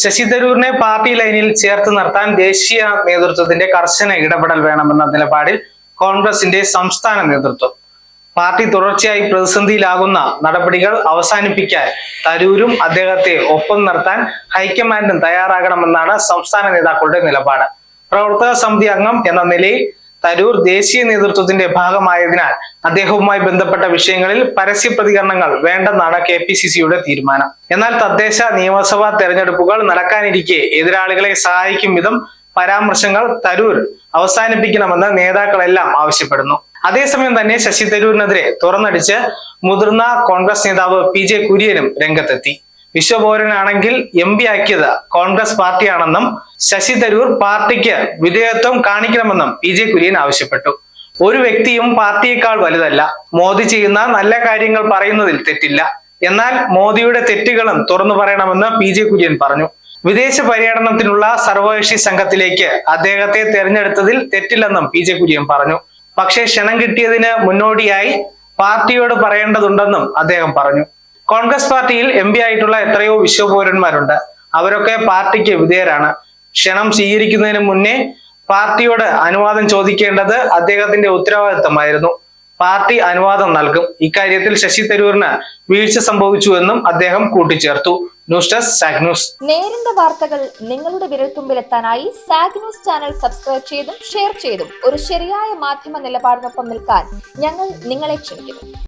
ശശി തരൂരിനെ പാർട്ടി ലൈനിൽ ചേർത്ത് നിർത്താൻ ദേശീയ നേതൃത്വത്തിന്റെ കർശന ഇടപെടൽ വേണമെന്ന നിലപാടിൽ കോൺഗ്രസിന്റെ സംസ്ഥാന നേതൃത്വം. പാർട്ടി തുടർച്ചയായി പ്രതിസന്ധിയിലാകുന്ന നടപടികൾ അവസാനിപ്പിക്കാൻ തരൂരും അദ്ദേഹത്തെ ഒപ്പം നിർത്താൻ ഹൈക്കമാൻഡും തയ്യാറാകണമെന്നാണ് സംസ്ഥാന നേതാക്കളുടെ നിലപാട്. പ്രവർത്തക സമിതി അംഗം എന്ന നിലയിൽ തരൂർ ദേശീയ നേതൃത്വത്തിന്റെ ഭാഗമായതിനാൽ അദ്ദേഹവുമായി ബന്ധപ്പെട്ട വിഷയങ്ങളിൽ പരസ്യ പ്രതികരണങ്ങൾ വേണ്ടെന്നാണ് കെ പി സി സിയുടെ തീരുമാനം. എന്നാൽ തദ്ദേശ നിയമസഭാ തെരഞ്ഞെടുപ്പുകൾ നടക്കാനിരിക്കെ എതിരാളികളെ സഹായിക്കും വിധം പരാമർശങ്ങൾ തരൂർ അവസാനിപ്പിക്കണമെന്ന് നേതാക്കളെല്ലാം ആവശ്യപ്പെടുന്നു. അതേസമയം തന്നെ ശശി തരൂരിനെതിരെ തുറന്നടിച്ച് മുതിർന്ന കോൺഗ്രസ് നേതാവ് പി ജെ കുര്യനും രംഗത്തെത്തി. വിശ്വപൗരനാണെങ്കിൽ എം പി ആക്കിയത് കോൺഗ്രസ് പാർട്ടിയാണെന്നും ശശി തരൂർ പാർട്ടിക്ക് വിധേയത്വം കാണിക്കണമെന്നും പി ജെ കുര്യൻ ആവശ്യപ്പെട്ടു. ഒരു വ്യക്തിയും പാർട്ടിയേക്കാൾ വലുതല്ല. മോദി ചെയ്യുന്ന നല്ല കാര്യങ്ങൾ പറയുന്നതിൽ തെറ്റില്ല. എന്നാൽ മോദിയുടെ തെറ്റുകളും തുറന്നു പറയണമെന്ന് പി ജെ കുര്യൻ പറഞ്ഞു. വിദേശ പര്യടനത്തിനുള്ള സർവകക്ഷി സംഘത്തിലേക്ക് അദ്ദേഹത്തെ തെരഞ്ഞെടുത്തതിൽ തെറ്റില്ലെന്നും പി ജെ കുര്യൻ പറഞ്ഞു. പക്ഷേ ക്ഷണം കിട്ടിയതിന് മുന്നോടിയായി പാർട്ടിയോട് പറയേണ്ടതുണ്ടെന്നും അദ്ദേഹം പറഞ്ഞു. കോൺഗ്രസ് പാർട്ടിയിൽ എം പി ആയിട്ടുള്ള എത്രയോ വിശ്വപൗരന്മാരുണ്ട്. അവരൊക്കെ പാർട്ടിക്ക് വിധേയരാണ്. ക്ഷണം സ്വീകരിക്കുന്നതിന് മുന്നേ പാർട്ടിയോട് അനുവാദം ചോദിക്കേണ്ടത് അദ്ദേഹത്തിന്റെ ഉത്തരവാദിത്തമായിരുന്നു. പാർട്ടി അനുവാദം നൽകും. ഇക്കാര്യത്തിൽ ശശി തരൂരിന് വീഴ്ച സംഭവിച്ചു എന്നും അദ്ദേഹം കൂട്ടിച്ചേർത്തു. ന്യൂസ് ഡെസ്ക് സാഗ് ന്യൂസ്. നേരിന്റെ വാർത്തകൾ നിങ്ങളുടെ വിരൽത്തുമ്പിലെത്താനായി സാഗ് ന്യൂസ് ചാനൽ സബ്സ്ക്രൈബ് ചെയ്തും ഷെയർ ചെയ്തും ഒരു ശരിയായ മാധ്യമ നിലപാടിനൊപ്പം നിൽക്കാൻ ഞങ്ങൾ നിങ്ങളെ ക്ഷണിക്കുന്നു.